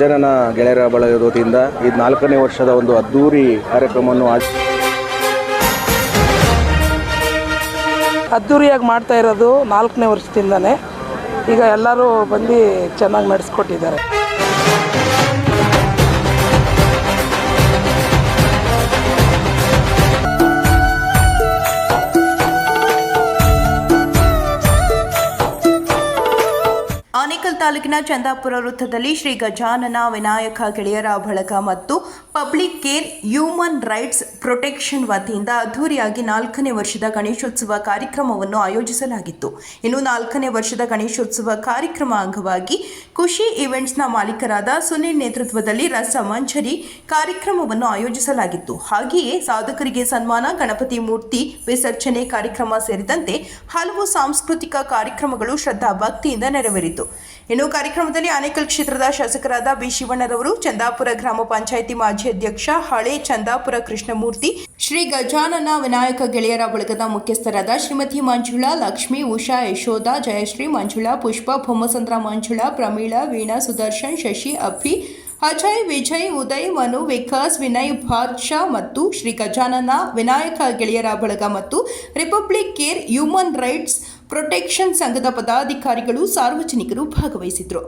ಗಜನನ ಗೆಳೆಯರ ಬಳಗದ ವತಿಯಿಂದ ಇದು ನಾಲ್ಕನೇ ವರ್ಷದ ಒಂದು ಅದ್ದೂರಿ ಕಾರ್ಯಕ್ರಮವನ್ನು ಆಚ ಅದ್ಧೂರಿಯಾಗಿ ಮಾಡ್ತಾ ಇರೋದು ನಾಲ್ಕನೇ ವರ್ಷದಿಂದನೇ. ಈಗ ಎಲ್ಲರೂ ಬಂದು ಚೆನ್ನಾಗಿ ನಡೆಸ್ಕೊಟ್ಟಿದ್ದಾರೆ. ತಾಲೂಕಿನ ಚಂದಾಪುರ ವೃತ್ತದಲ್ಲಿ ಶ್ರೀ ಗಜಾನನ ವಿನಾಯಕ ಗೆಳೆಯರ ಬಳಗ ಮತ್ತು public care human rights protection ವತಿಯಿಂದ ಅದ್ದೂರಿಯಾಗಿ ನಾಲ್ಕನೇ ವರ್ಷದ ಗಣೇಶೋತ್ಸವ ಕಾರ್ಯಕ್ರಮವನ್ನು ಆಯೋಜಿಸಲಾಗಿತ್ತು. ಇನ್ನು ನಾಲ್ಕನೇ ವರ್ಷದ ಗಣೇಶೋತ್ಸವ ಕಾರ್ಯಕ್ರಮ ಅಂಗವಾಗಿ ಖುಷಿ ಇವೆಂಟ್ಸ್ನ ಮಾಲೀಕರಾದ ಸುನಿಲ್ ನೇತೃತ್ವದಲ್ಲಿ ರಸ ಮಂಜರಿ ಕಾರ್ಯಕ್ರಮವನ್ನು ಆಯೋಜಿಸಲಾಗಿತ್ತು. ಹಾಗೆಯೇ ಸಾಧಕರಿಗೆ ಸನ್ಮಾನ, ಗಣಪತಿ ಮೂರ್ತಿ, ವಿಸರ್ಜನೆ ಕಾರ್ಯಕ್ರಮ ಸೇರಿದಂತೆ ಹಲವು ಸಾಂಸ್ಕೃತಿಕ ಕಾರ್ಯಕ್ರಮಗಳು ಶ್ರದ್ಧಾ ಭಕ್ತಿಯಿಂದ ನೆರವೇರಿತು. ಇನ್ನು ಕಾರ್ಯಕ್ರಮದಲ್ಲಿ ಆನೇಕಲ್ ಕ್ಷೇತ್ರದ ಶಾಸಕರಾದ ಬಿ ಶಿವಣ್ಣರವರು, ಚಂದಾಪುರ ಗ್ರಾಮ ಪಂಚಾಯಿತಿ ಮಾಜಿ ಅಧ್ಯಕ್ಷ ಹಳೆ ಚಂದಾಪುರ ಕೃಷ್ಣಮೂರ್ತಿ, ಶ್ರೀ ಗಜಾನನ ವಿನಾಯಕ ಗೆಳೆಯರ ಬಳಗದ ಮುಖ್ಯಸ್ಥರಾದ ಶ್ರೀಮತಿ ಮಂಜುಳಾ ಲಕ್ಷ್ಮಿ, ಉಷಾ ಯಶೋಧ, ಜಯಶ್ರೀ ಮಂಜುಳಾ, ಪುಷ್ಪ ಭೊಮ್ಮಸಂದ್ರ ಮಂಜುಳಾ, ಪ್ರಮೀಳಾ, ವೀಣಾ, ಸುದರ್ಶನ್, ಶಶಿ ಅಭಿ ಅಜಯ್, ವಿಜಯ್, ಉದಯ್, ಮನು, ವಿಕಾಸ್, ವಿನಯ್ ಬಾದ್ಶಾ ಮತ್ತು ಶ್ರೀ ಗಜಾನನ ವಿನಾಯಕ ಗೆಳೆಯರ ಬಳಗ ಮತ್ತು republic care human rights protection ಸಂಘದ ಪದಾಧಿಕಾರಿಗಳು ಸಾರ್ವಜನಿಕರು ಭಾಗವಹಿಸಿದ್ರು.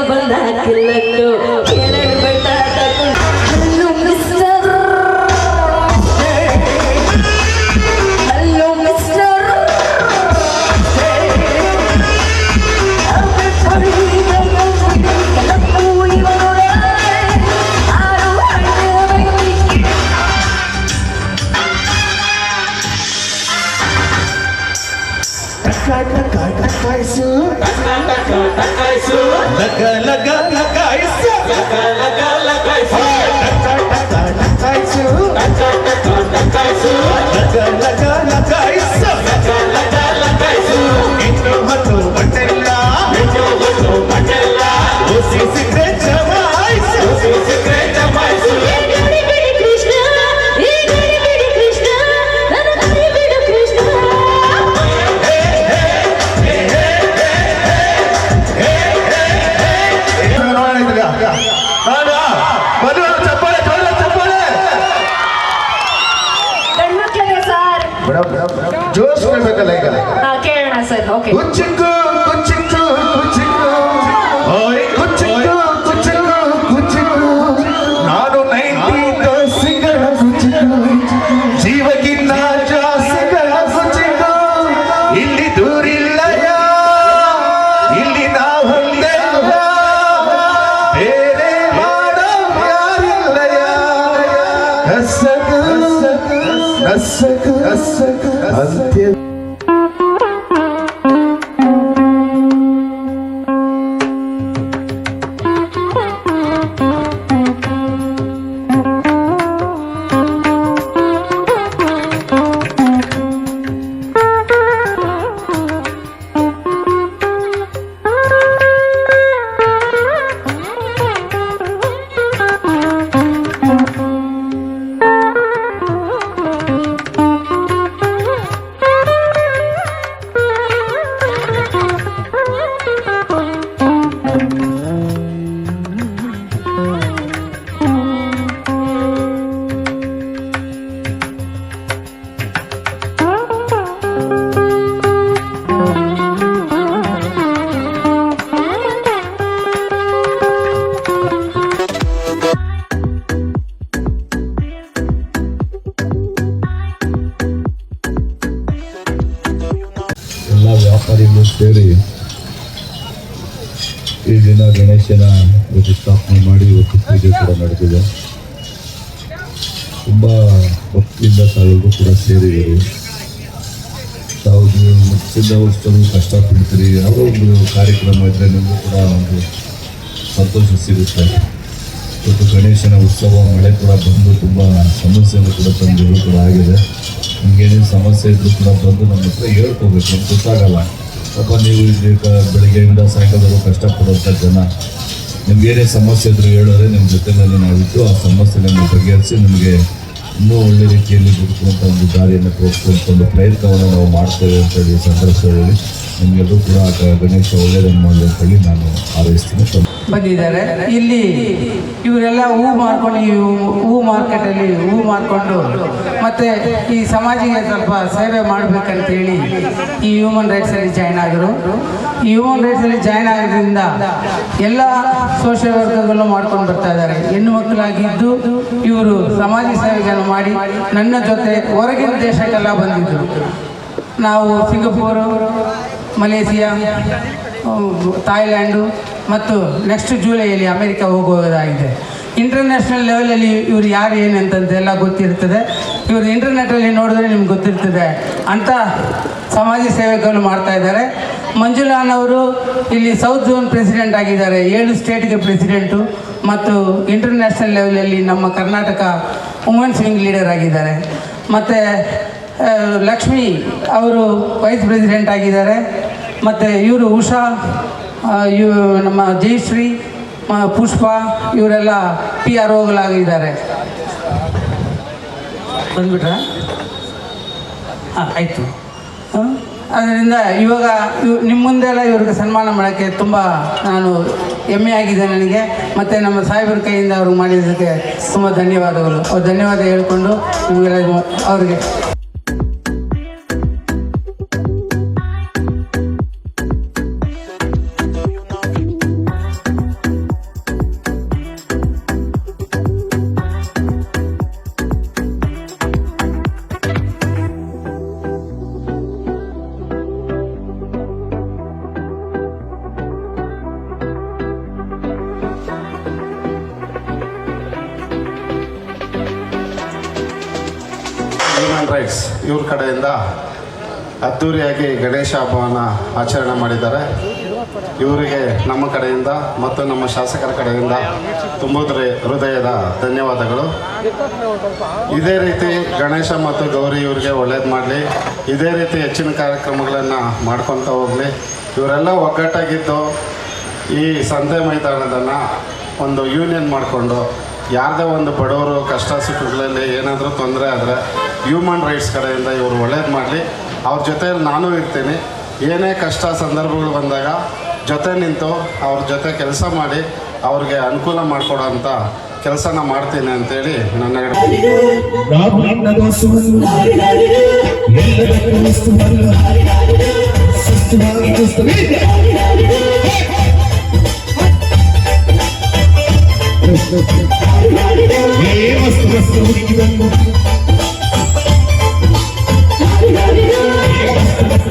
ಬಂದ ಕಿಲಕ ಲಗ ಲಗ ಲಗಾಯಿಸು ಲಗ ಲಗ ಲಗಾಯಿಸು ಲಗಾಯಿಸು ಲಗ ಲಗ ಲಗಾಯಿಸು ಲಗ ಲಗ ಲಗಾಯಿಸು ಇನ್ನು ಮತ್ತು ಬಟ್ಟೆಲ್ಲ ಇನ್ನು ಮತ್ತು ಬಟ್ಟೆಲ್ಲ ಓಸಿ ಸಿಕ್ಕರೆ ಪೂಜೆ ಕೂಡ ನಡೆದಿದೆ. ತುಂಬ ಭಕ್ತಿಯಿಂದ ತಾವೆಲ್ಲರೂ ಕೂಡ ಸೇರಿದ್ದೀರಿ. ತಾವು ವಸ್ತು ಕಷ್ಟ ಕಷ್ಟಪಡ್ತೀರಿ ಯಾವುದೋ ಒಂದು ಕಾರ್ಯಕ್ರಮ ಇದ್ದರೆ ನಿಮಗೂ ಕೂಡ ಒಂದು ಸಂತೋಷ ಸಿಗುತ್ತೆ. ಇವತ್ತು ಗಣೇಶನ ಉತ್ಸವ, ಮಳೆ ಕೂಡ ಬಂದು ತುಂಬ ಸಮಸ್ಯೆಯನ್ನು ಕೂಡ ತಂದಿರೋ ಕೂಡ ಆಗಿದೆ. ನಿಮಗೇನೇನು ಸಮಸ್ಯೆ ಇದ್ದರೂ ಕೂಡ ಬಂದು ನಮ್ಮ ಹತ್ರ ಹೇಳ್ಕೋಬೇಕು ಗೊತ್ತಾಗಲ್ಲ. ಪಾಪ ನೀವು ಇಲ್ಲಿ ಬೆಳಗ್ಗೆಯಿಂದ ಸಾಯಂಕಾಲದವರೆಗೂ ಕಷ್ಟಪಡುವಂಥ ಜನ. ನಿಮ್ಗೆ ಏನೇ ಸಮಸ್ಯೆ ಇದ್ರೂ ಹೇಳಿದ್ರೆ ನಿಮ್ಮ ಜೊತೆಯಲ್ಲಿ ನಾವಿದ್ದು, ಆ ಸಮಸ್ಯೆಗಳನ್ನು ಬಗೆಹರಿಸಿ ನಿಮಗೆ ಇನ್ನೂ ಒಳ್ಳೆ ರೀತಿಯಲ್ಲಿ ಬದುಕುವಂಥ ಒಂದು ದಾರಿಯನ್ನು ತೋರಿಸುವಂಥ ಒಂದು ಪ್ರಯತ್ನವನ್ನು ನಾವು ಮಾಡ್ತೇವೆ ಅಂತೇಳಿ ಹೇಳಿ ಸಂದರ್ಭದಲ್ಲಿ ನಿಮಗೆಲ್ಲರೂ ಕೂಡ ಗಣೇಶ ಒಳ್ಳೆಯದನ್ನು ಮಾಡಿ ಅಂತ ಹೇಳಿ ನಾನು ಹಾರೈಸ್ತೀನಿ. ಬಂದಿದ್ದಾರೆ. ಇಲ್ಲಿ ಇವರೆಲ್ಲ ಹೂ ಮಾರ್ಕೊಂಡು ಈ ಹೂ- ಮಾರ್ಕೆಟಲ್ಲಿ ಹೂ ಮಾರ್ಕೊಂಡು ಮತ್ತೆ ಈ ಸಮಾಜಿಗೆ ಸ್ವಲ್ಪ ಸೇವೆ ಮಾಡಬೇಕಂತೇಳಿ ಈ ಹ್ಯೂಮನ್ ರೈಟ್ಸಲ್ಲಿ ಜಾಯ್ನ್ ಆಗಿರು ಈ ಹ್ಯೂಮನ್ ರೈಟ್ಸಲ್ಲಿ ಜಾಯ್ನ್ ಆಗೋದ್ರಿಂದ ಎಲ್ಲ ಸೋಷಿಯಲ್ ವರ್ಕರ್ಗಳು ಮಾಡ್ಕೊಂಡು ಬರ್ತಾ ಇದ್ದಾರೆ. ಹೆಣ್ಣು ಮಕ್ಕಳಾಗಿದ್ದು ಇವರು ಸಮಾಜ ಸೇವೆಗಳನ್ನು ಮಾಡಿ ನನ್ನ ಜೊತೆ ಹೊರಗಿನ ದೇಶಕ್ಕೆಲ್ಲ ಬಂದಿದ್ದರು ನಾವು ಸಿಂಗಪೂರು ಮಲೇಷಿಯಾ ಥಾಯ್ಲ್ಯಾಂಡು ಮತ್ತು ನೆಕ್ಸ್ಟ್ ಜೂಲೈಯಲ್ಲಿ ಅಮೆರಿಕ ಹೋಗುವುದಾಗಿದೆ. ಇಂಟರ್ನ್ಯಾಷನಲ್ ಲೆವೆಲಲ್ಲಿ ಇವರು ಯಾರು ಏನು ಅಂತಂತೆಲ್ಲ ಗೊತ್ತಿರ್ತದೆ. ಇವರು ಇಂಟರ್ನೆಟಲ್ಲಿ ನೋಡಿದ್ರೆ ನಿಮ್ಗೆ ಗೊತ್ತಿರ್ತದೆ. ಅಂತ ಸಮಾಜ ಸೇವೆಗಳು ಮಾಡ್ತಾ ಇದ್ದಾರೆ. ಮಂಜುಳಾನ್ ಅವರು ಇಲ್ಲಿ ಸೌತ್ ಝೋನ್ ಪ್ರೆಸಿಡೆಂಟ್ ಆಗಿದ್ದಾರೆ. ಏಳು ಸ್ಟೇಟ್ಗೆ ಪ್ರೆಸಿಡೆಂಟು ಮತ್ತು ಇಂಟರ್ನ್ಯಾಷನಲ್ ಲೆವೆಲಲ್ಲಿ ನಮ್ಮ ಕರ್ನಾಟಕ ವುಮೆನ್ಸ್ ವಿಂಗ್ ಲೀಡರ್ ಆಗಿದ್ದಾರೆ. ಮತ್ತು ಲಕ್ಷ್ಮಿ ಅವರು ವೈಸ್ ಪ್ರೆಸಿಡೆಂಟ್ ಆಗಿದ್ದಾರೆ. ಮತ್ತು ಇವರು ಉಷಾ ಇವ ನಮ್ಮ ಜಯಶ್ರೀ ಪುಷ್ಪ, ಇವರೆಲ್ಲ ಪಿ ಆರ್ ಓಗಳಾಗಿದ್ದಾರೆ. ಬಂದ್ಬಿಟ್ರ? ಹಾಂ, ಆಯಿತು. ಅದರಿಂದ ಇವಾಗ ಇವ್ ನಿಮ್ಮ ಮುಂದೆಲ್ಲ ಇವ್ರಿಗೆ ಸನ್ಮಾನ ಮಾಡೋಕ್ಕೆ ತುಂಬ ನಾನು ಹೆಮ್ಮೆ ಆಗಿದೆ ನನಗೆ. ಮತ್ತು ನಮ್ಮ ಸಾಹೇಬರ ಕೈಯಿಂದ ಅವ್ರಿಗೆ ಮಾಡಿದ್ದಕ್ಕೆ ತುಂಬ ಧನ್ಯವಾದಗಳು. ಅವ್ರು ಧನ್ಯವಾದ ಹೇಳಿಕೊಂಡು ನಿಮಗೆಲ್ಲ ಅವ್ರಿಗೆ ಇವ್ರ ಕಡೆಯಿಂದ ಅದ್ದೂರಿಯಾಗಿ ಗಣೇಶ ಹಬ್ಬವನ್ನು ಆಚರಣೆ ಮಾಡಿದ್ದಾರೆ. ಇವರಿಗೆ ನಮ್ಮ ಕಡೆಯಿಂದ ಮತ್ತು ನಮ್ಮ ಶಾಸಕರ ಕಡೆಯಿಂದ ತುಂಬ ಹೃದಯದ ಧನ್ಯವಾದಗಳು. ಇದೇ ರೀತಿ ಗಣೇಶ ಮತ್ತು ಗೌರಿ ಇವರಿಗೆ ಒಳ್ಳೇದು ಮಾಡಲಿ. ಇದೇ ರೀತಿ ಹೆಚ್ಚಿನ ಕಾರ್ಯಕ್ರಮಗಳನ್ನು ಮಾಡ್ಕೊತ ಹೋಗಲಿ. ಇವರೆಲ್ಲ ಒಗ್ಗಟ್ಟಾಗಿದ್ದು ಈ ಸಂತೆ ಮೈದಾನದನ್ನು ಒಂದು ಯೂನಿಯನ್ ಮಾಡಿಕೊಂಡು, ಯಾರದೇ ಒಂದು ಬಡವರು ಕಷ್ಟ ಸುಖಗಳಲ್ಲಿ ಏನಾದರೂ ತೊಂದರೆ ಆದರೆ ಹ್ಯೂಮನ್ ರೈಟ್ಸ್ ಕಡೆಯಿಂದ ಇವರು ಒಳ್ಳೇದು ಮಾಡಲಿ. ಅವ್ರ ಜೊತೆಯಲ್ಲಿ ನಾನು ಇರ್ತೀನಿ. ಏನೇ ಕಷ್ಟ ಸಂದರ್ಭಗಳು ಬಂದಾಗ ಜೊತೆ ನಿಂತು ಅವ್ರ ಜೊತೆ ಕೆಲಸ ಮಾಡಿ ಅವ್ರಿಗೆ ಅನುಕೂಲ ಮಾಡಿಕೊಡೋ ಅಂತ ಕೆಲಸನ ಮಾಡ್ತೀನಿ ಅಂತೇಳಿ ನನ್ನ ವಸ್ತು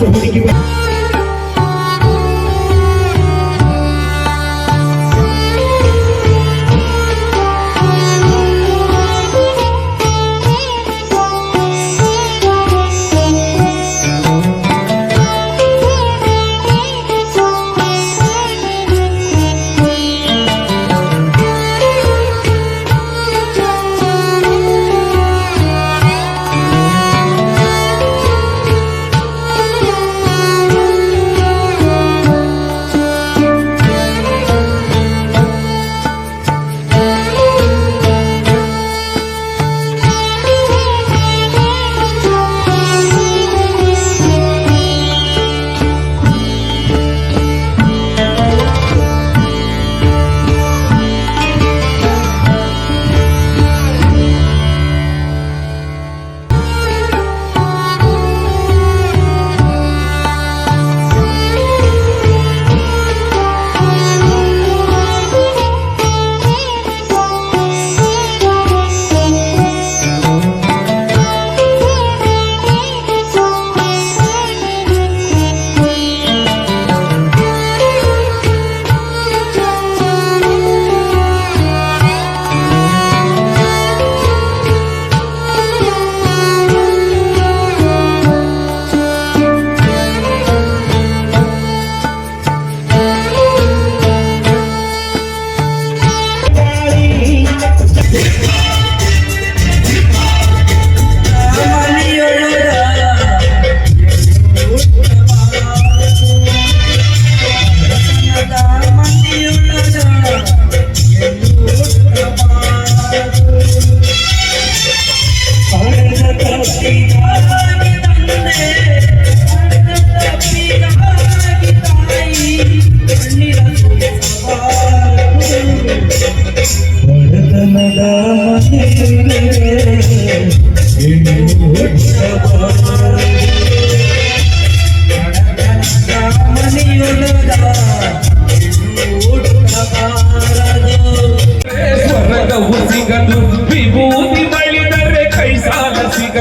ವಸ್ತು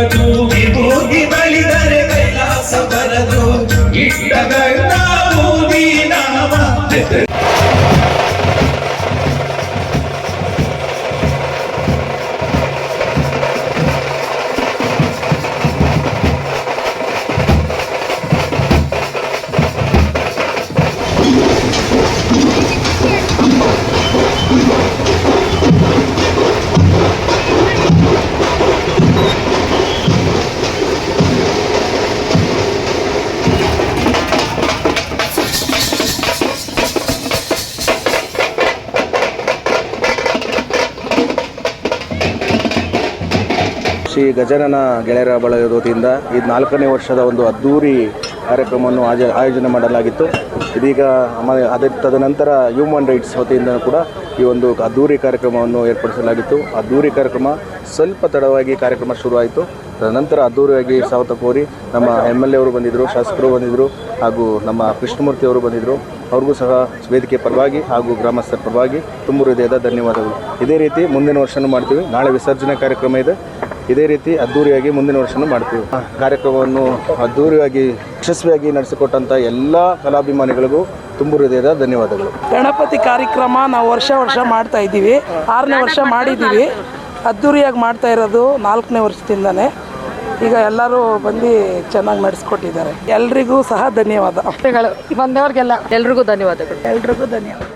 do ಗಜಾನನ ಗೆಳೆಯರ ಬಳಗದ ವತಿಯಿಂದ ಈ ನಾಲ್ಕನೇ ವರ್ಷದ ಒಂದು ಅದ್ಧೂರಿ ಕಾರ್ಯಕ್ರಮವನ್ನು ಆಜ, ಆಯೋಜನೆ ಮಾಡಲಾಗಿತ್ತು. ಇದೀಗ ಅದೇ ತದನಂತರ ಹ್ಯೂಮನ್ ರೈಟ್ಸ್ ವತಿಯಿಂದ ಕೂಡ ಈ ಒಂದು ಅದ್ದೂರಿ ಕಾರ್ಯಕ್ರಮವನ್ನು ಏರ್ಪಡಿಸಲಾಗಿತ್ತು. ಅದ್ದೂರಿ ಕಾರ್ಯಕ್ರಮ ಸ್ವಲ್ಪ ತಡವಾಗಿ ಕಾರ್ಯಕ್ರಮ ಶುರುವಾಯಿತು. ತದನಂತರ ಅದ್ದೂರಿಯಾಗಿ ಸಾವತ ಕೋರಿ ನಮ್ಮ ಎಂ ಎಲ್ ಎ ಅವರು ಬಂದಿದ್ದರು ಶಾಸಕರು ಬಂದಿದ್ದರು ಹಾಗೂ ನಮ್ಮ ಕೃಷ್ಣಮೂರ್ತಿ ಅವರು ಬಂದಿದ್ದರು ಅವ್ರಿಗೂ ಸಹ ವೇದಿಕೆ ಪರವಾಗಿ ಹಾಗೂ ಗ್ರಾಮಸ್ಥರ ಪರವಾಗಿ ತುಂಬ ಹೃದಯದ ಧನ್ಯವಾದಗಳು. ಇದೇ ರೀತಿ ಮುಂದಿನ ವರ್ಷನೂ ಮಾಡ್ತೀವಿ. ನಾಳೆ ವಿಸರ್ಜನೆ ಕಾರ್ಯಕ್ರಮ ಇದೆ. ಇದೇ ರೀತಿ ಅದ್ದೂರಿಯಾಗಿ ಮುಂದಿನ ವರ್ಷನೂ ಮಾಡ್ತೀವಿ. ಕಾರ್ಯಕ್ರಮವನ್ನು ಅದ್ದೂರಿಯಾಗಿ ಯಶಸ್ವಿಯಾಗಿ ನಡೆಸಿಕೊಟ್ಟಂಥ ಎಲ್ಲ ಕಲಾಭಿಮಾನಿಗಳಿಗೂ ತುಂಬು ಹೃದಯದ ಧನ್ಯವಾದಗಳು. ಗಣಪತಿ ಕಾರ್ಯಕ್ರಮ ನಾವು ವರ್ಷ ವರ್ಷ ಮಾಡ್ತಾ ಇದ್ದೀವಿ. ಆರನೇ ವರ್ಷ ಮಾಡಿದ್ದೀವಿ. ಅದ್ದೂರಿಯಾಗಿ ಮಾಡ್ತಾ ಇರೋದು ನಾಲ್ಕನೇ ವರ್ಷದಿಂದನೇ. ಈಗ ಎಲ್ಲರೂ ಬಂದು ಚೆನ್ನಾಗಿ ನಡೆಸ್ಕೊಟ್ಟಿದ್ದಾರೆ. ಎಲ್ರಿಗೂ ಸಹ ಧನ್ಯವಾದ. ಬಂದವ್ರಿಗೆಲ್ಲ. ಎಲ್ರಿಗೂ ಧನ್ಯವಾದಗಳು. ಎಲ್ರಿಗೂ ಧನ್ಯವಾದ